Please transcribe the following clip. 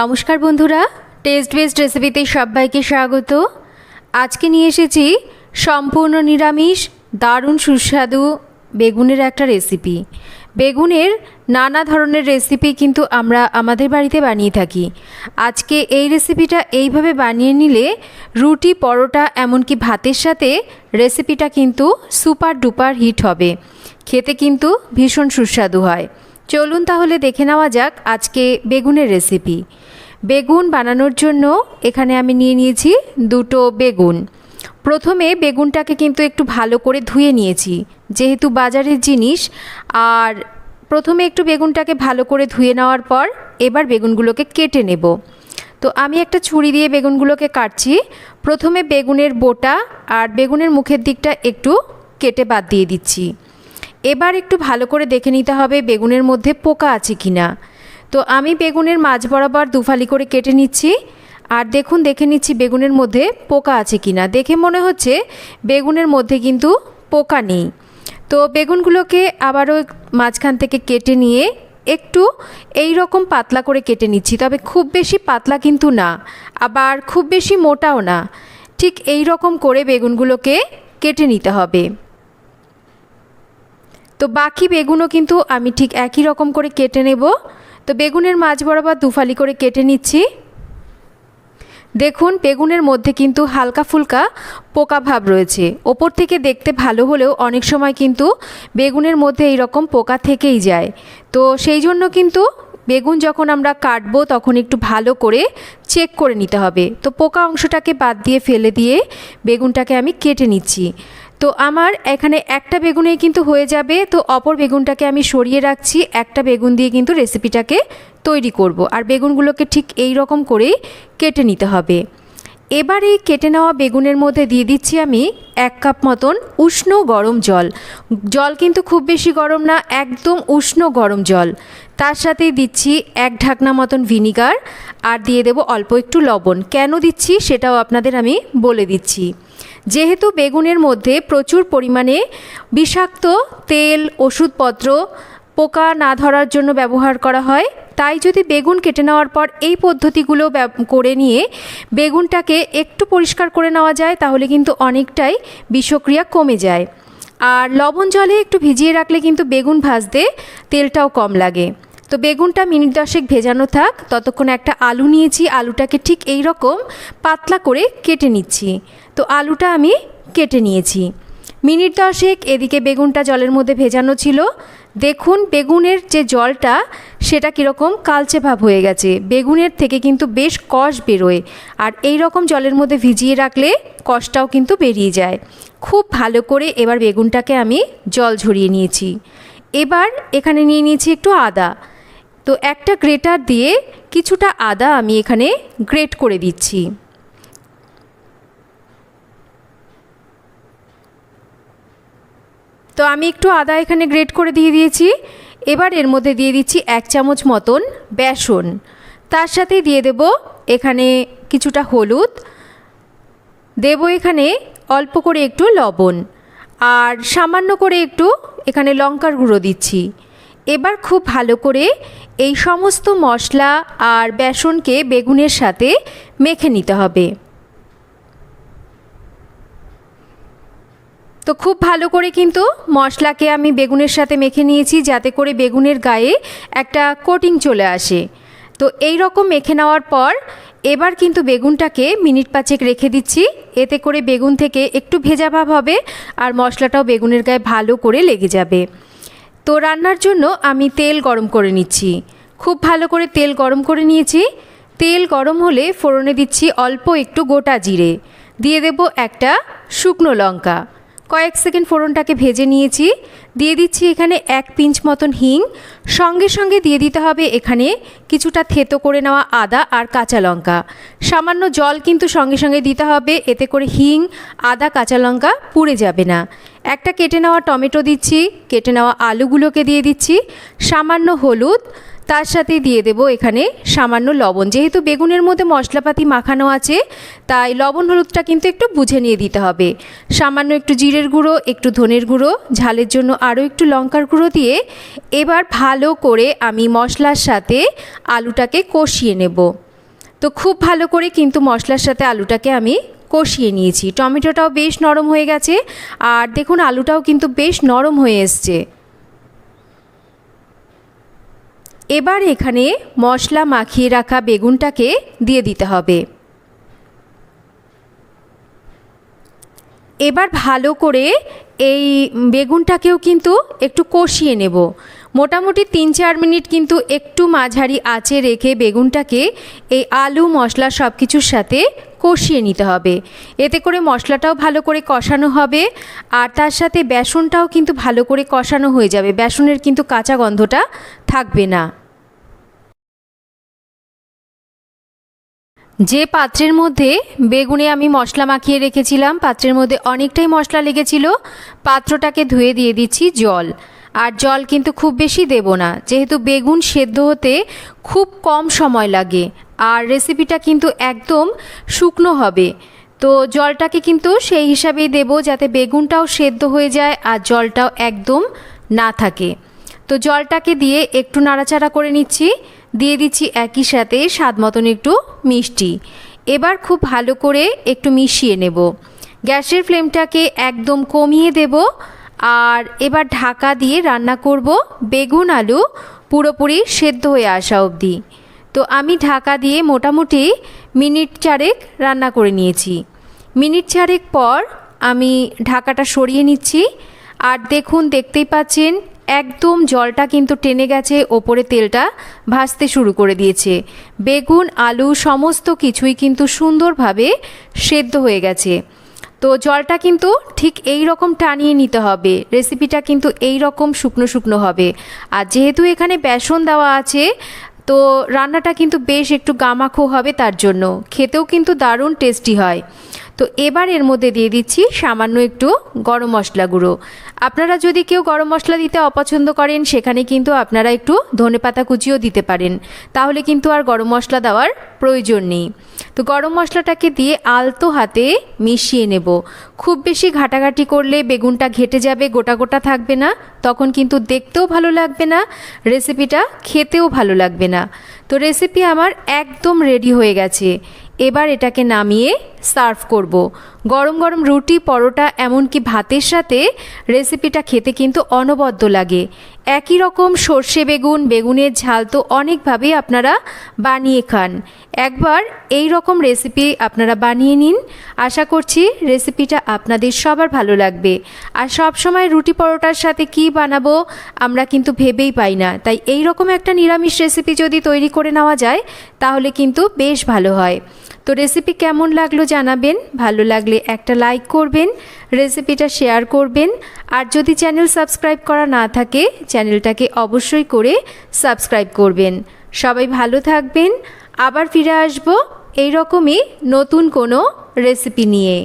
নমস্কার বন্ধুরা test best রেসিপিতে সবাইকে স্বাগত। আজকে নিয়ে এসেছি সম্পূর্ণ নিরামিষ, দারুণ সুস্বাদু বেগুনের একটা রেসিপি বেগুনের নানা ধরনের রেসিপি কিন্তু আমরা আমাদের বাড়িতে বানিয়ে থাকি। আজকে এই রেসিপিটা এইভাবে বানিয়ে নিলে রুটি, পরোটা, এমনকি ভাতের সাথে রেসিপিটা কিন্তু সুপার ডুপার হিট হবে। খেতে কিন্তু ভীষণ সুস্বাদু হয়। চলুন তাহলে দেখে নেওয়া যাক আজকে বেগুনের রেসিপি বেগুন বানানোর জন্য এখানে আমি নিয়ে নিয়েছি দুটো বেগুন। প্রথমে বেগুনটাকে কিন্তু একটু ভালো করে ধুয়ে নিয়েছি, যেহেতু বাজারের জিনিস। আর প্রথমে একটু বেগুনটাকে ভালো করে ধুয়ে নেওয়ার পর এবার বেগুনগুলোকে কেটে নেব। তো আমি একটা ছুরি দিয়ে বেগুনগুলোকে কাটছি। প্রথমে বেগুনের বোটা আর বেগুনের মুখের দিকটা একটু কেটে বাদ দিয়ে দিচ্ছি। এবার একটু ভালো করে দেখে নিতে হবে বেগুনের মধ্যে পোকা আছে কি না তো আমি বেগুনের মাঝ বরাবর দুফালি করে কেটে নিচ্ছি। আর দেখুন, দেখে নিচ্ছি বেগুনের মধ্যে পোকা আছে কি না দেখে মনে হচ্ছে বেগুনের মধ্যে কিন্তু পোকা নেই। তো বেগুনগুলোকে আবারও মাঝখান থেকে কেটে নিয়ে একটু এই রকম পাতলা করে কেটে নিচ্ছি। তবে খুব বেশি পাতলা কিন্তু না, আবার খুব বেশি মোটাও না। ঠিক এই রকম করে বেগুনগুলোকে কেটে নিতে হবে। তো বাকি বেগুনও কিন্তু আমি ঠিক একই রকম করে কেটে নেব। তো বেগুনের মাঝ বরাবর দুফালি করে কেটে নিচ্ছি। দেখুন, বেগুনের মধ্যে কিন্তু হালকা ফুলকা পোকা ভাব রয়েছে। ওপর থেকে দেখতে ভালো হলেও অনেক সময় কিন্তু বেগুনের মধ্যে এই রকম পোকা থেকেই যায়। তো সেই জন্য কিন্তু বেগুন যখন আমরা কাটবো তখন একটু ভালো করে চেক করে নিতে হবে। তো পোকা অংশটাকে বাদ দিয়ে ফেলে দিয়ে বেগুনটাকে আমি কেটে নিচ্ছি। তো আমার এখানে একটা বেগুনেই কিন্তু হয়ে যাবে। তো অপর বেগুনটাকে আমি সরিয়ে রাখছি। একটা বেগুন দিয়ে কিন্তু রেসিপিটাকে তৈরি করব। আর বেগুনগুলোকে ঠিক এই রকম করেই কেটে নিতে হবে। এবার এই কেটে নেওয়া বেগুনের মধ্যে দিয়ে দিচ্ছি আমি এক কাপ মতন উষ্ণ গরম জল। জল কিন্তু খুব বেশি গরম না, একদম উষ্ণ গরম জল। তার সাথেই দিচ্ছি এক ঢাকনা মতন ভিনিগার। আর দিয়ে দেব অল্প একটু লবণ। কেন দিচ্ছি সেটাও আপনাদের আমি বলে দিচ্ছি। যেহেতু বেগুনের মধ্যে প্রচুর পরিমাণে বিষাক্ত তেল, ওষুধপত্র পোকা না ধরার জন্য ব্যবহার করা হয়, তাই যদি বেগুন কেটে নেওয়ার পর এই পদ্ধতিগুলো করে নিয়ে বেগুনটাকে একটু পরিষ্কার করে নেওয়া যায়, তাহলে কিন্তু অনেকটাই বিষক্রিয়া কমে যায়। আর লবণ জলে একটু ভিজিয়ে রাখলে কিন্তু বেগুন ভাজতে তেলটাও কম লাগে। তো বেগুনটা মিনিট দশেক ভেজানো থাক, ততক্ষণ একটা আলু নিয়েছি, আলুটাকে ঠিক এই রকম পাতলা করে কেটে নিচ্ছি। তো আলুটা আমি কেটে নিয়েছি। মিনিট দশেক এদিকে বেগুনটা জলের মধ্যে ভেজানো ছিল। দেখুন বেগুনের যে জলটা, সেটা কীরকম কালচে ভাব হয়ে গেছে। বেগুনের থেকে কিন্তু বেশ কষ বেরোয়। আর এই রকম জলের মধ্যে ভিজিয়ে রাখলে কষটাও কিন্তু বেরিয়ে যায়। খুব ভালো করে এবার বেগুনটাকে আমি জল ঝরিয়ে নিয়েছি। এবার এখানে নিয়ে নিয়েছি একটু আদা। তো একটা গ্রেটার দিয়ে কিছুটা আদা আমি এখানে গ্রেট করে দিচ্ছি। তো আমি একটু আদা এখানে গ্রেট করে দিয়ে দিয়েছি। এবার এর মধ্যে দিয়ে দিচ্ছি এক চামচ মতন বেসন। তার সাথে দিয়ে দেব এখানে কিছুটা হলুদ। দেব এখানে অল্প করে একটু লবণ। আর সামান্য করে একটু এখানে লঙ্কার গুঁড়ো দিচ্ছি। এবার খুব ভালো করে এই সমস্ত মশলা আর বেসনকে বেগুনের সাথে মেখে নিতে হবে। তো খুব ভালো করে কিন্তু মশলাকে আমি বেগুনের সাথে মেখে নিয়েছি, যাতে করে বেগুনের গায়ে একটা কোটিং চলে আসে। তো এই রকম মেখে নেওয়ার পর এবার কিন্তু বেগুনটাকে মিনিট পাঁচেক রেখে দিচ্ছি। এতে করে বেগুন থেকে একটু ভেজা ভাব হবে আর মশলাটাও বেগুনের গায়ে ভালো করে লেগে যাবে। তো রান্নার জন্য আমি তেল গরম করে নিচ্ছি। খুব ভালো করে তেল গরম করে নিয়েছি। তেল গরম হলে ফোড়নে দিচ্ছি অল্প একটু গোটা জিরে। দিয়ে দেব একটা শুকনো লঙ্কা। কয়েক সেকেন্ড ফোড়নটাকে ভেজে নিয়েছি। দিয়ে দিচ্ছি এখানে এক পিঞ্চ মতন হিং। সঙ্গে সঙ্গে দিয়ে দিতে হবে এখানে কিছুটা থেতো করে নেওয়া আদা আর কাঁচা লঙ্কা। সামান্য জল কিন্তু সঙ্গে সঙ্গে দিতে হবে, এতে করে হিং, আদা, কাঁচা লঙ্কা পুড়ে যাবে না। একটা কেটে নেওয়া টমেটো দিচ্ছি, কেটে নেওয়া আলুগুলোকে দিয়ে দিচ্ছি। সামান্য হলুদ তার সাথে দিয়ে দেব এখানে সামান্য লবণ। যেহেতু বেগুনের মধ্যে মশলাপাতি মাখানো আছে, তাই লবণ হলুদটা কিন্তু একটু বুঝে নিয়ে দিতে হবে। সামান্য একটু জিরের গুঁড়ো, একটু ধনের গুঁড়ো, ঝালের জন্য আরও একটু লঙ্কার গুঁড়ো দিয়ে এবার ভালো করে আমি মশলার সাথে আলুটাকে কষিয়ে নেব। তো খুব ভালো করে কিন্তু মশলার সাথে আলুটাকে আমি কষিয়ে নিয়েছি। টমেটোটাও বেশ নরম হয়ে গেছে, আর দেখুন আলুটাও কিন্তু বেশ নরম হয়ে এসছে। এবার এখানে মশলা মাখিয়ে রাখা বেগুনটাকে দিয়ে দিতে হবে। এবার ভালো করে এই বেগুনটাকেও কিন্তু একটু কষিয়ে নেব। মোটামুটি তিন চার মিনিট কিন্তু একটু মাঝারি আঁচে রেখে বেগুনটাকে এই আলু মশলা সব কিছুর সাথে কষিয়ে নিতে হবে। এতে করে মশলাটাও ভালো করে কষানো হবে আর তার সাথে বেসনটাও কিন্তু ভালো করে কষানো হয়ে যাবে। বেসনের কিন্তু কাঁচা গন্ধটা থাকবে না। যে পাত্রের মধ্যে বেগুনে আমি মশলা মাখিয়ে রেখেছিলাম, পাত্রের মধ্যে অনেকটাই মশলা লেগেছিল, পাত্রটাকে ধুয়ে দিয়ে দিচ্ছি জল। আর জল কিন্তু খুব বেশি দেব না। যেহেতু বেগুন সেদ্ধ হতে খুব কম সময় লাগে। আর রেসিপিটা কিন্তু একদম শুকনো হবে। তো জলটাকে কিন্তু সেই হিসাবেই দেব যাতে বেগুনটাও সেদ্ধ হয়ে যায় আর জলটাও একদম না থাকে। তো জলটাকে দিয়ে একটু নাড়াচাড়া করে নিচ্ছি। দিয়ে দিচ্ছি একই সাথে স্বাদ মতন একটু মিষ্টি। এবার খুব ভালো করে একটু মিশিয়ে নেব। গ্যাসের ফ্লেমটাকে একদম কমিয়ে দেব। আর এবার ঢাকা দিয়ে রান্না করব বেগুন আলু, পুরোপুরি সেদ্ধ হয়ে আসা অবধি। তো আমি ঢাকা দিয়ে মোটামুটি মিনিট চারেক রান্না করে নিয়েছি। মিনিট চারেক পর আমি ঢাকাটা সরিয়ে নিচ্ছি। আর দেখুন, দেখতেই পাচ্ছেন, একদম জলটা কিন্তু টেনে গেছে, ওপরে তেলটা ভাসতে শুরু করে দিয়েছে। বেগুন, আলু, সমস্ত কিছুই কিন্তু সুন্দরভাবে সেদ্ধ হয়ে গেছে। তো জলটা কিন্তু ঠিক এই রকম টানিয়ে নিতে হবে। রেসিপিটা কিন্তু এই রকম শুকনো শুকনো হবে। আর যেহেতু এখানে বেসন দেওয়া আছে, তো রান্নাটা কিন্তু বেশ একটু গামাখো হবে তার জন্য। খেতেও কিন্তু দারুণ টেস্টি হয়। তো এবার এর মধ্যে দিয়ে দিচ্ছি সামান্য একটু গরম মশলা গুঁড়ো। আপনারা যদি কেউ গরম মশলা দিতে অপছন্দ করেন, সেখানে কিন্তু আপনারা একটু ধনে পাতা কুচিও দিতে পারেন। তাহলে কিন্তু আর গরম মশলা দেওয়ার প্রয়োজন নেই। তো গরম মশলাটাকে দিয়ে আলতো হাতে মিশিয়ে নেব। খুব বেশি ঘাটাঘাটি করলে বেগুনটা ঘেটে যাবে, গোটা গোটা থাকবে না। তখন কিন্তু দেখতেও ভালো লাগবে না রেসিপিটা খেতেও ভালো লাগবে না। তো রেসিপি আমার একদম রেডি হয়ে গেছে। এবার এটাকে নামিয়ে সার্ভ করব। গরম গরম রুটি, পরোটা, এমনকি ভাতের সাথে রেসিপিটা খেতে কিন্তু অনবদ্য লাগে। একই রকম সর্ষে বেগুন, বেগুনের ঝাল তো অনেকভাবেই আপনারা বানিয়ে খান। একবার এই রকম রেসিপি আপনারা বানিয়ে নিন। আশা করছি রেসিপিটা আপনাদের সবার ভালো লাগবে। আর সব সময় রুটি, পরোটার সাথে কি বানাবো আমরা কিন্তু ভেবেই পাই না। তাই এই রকম একটা নিরামিষ রেসিপি যদি তৈরি করে নেওয়া যায়, তাহলে কিন্তু বেশ ভালো হয়। তো রেসিপি কেমন লাগল জানাবেন? ভালো লাগলে একটা লাইক করবেন রেসিপিটা শেয়ার করবেন, আর যদি চ্যানেল সাবস্ক্রাইব করা না থাকে চ্যানেলটাকে অবশ্যই করে সাবস্ক্রাইব করবেন। সবাই ভালো থাকবেন, আবার ফিরে আসব, এইরকমই নতুন কোনো রেসিপি নিয়ে।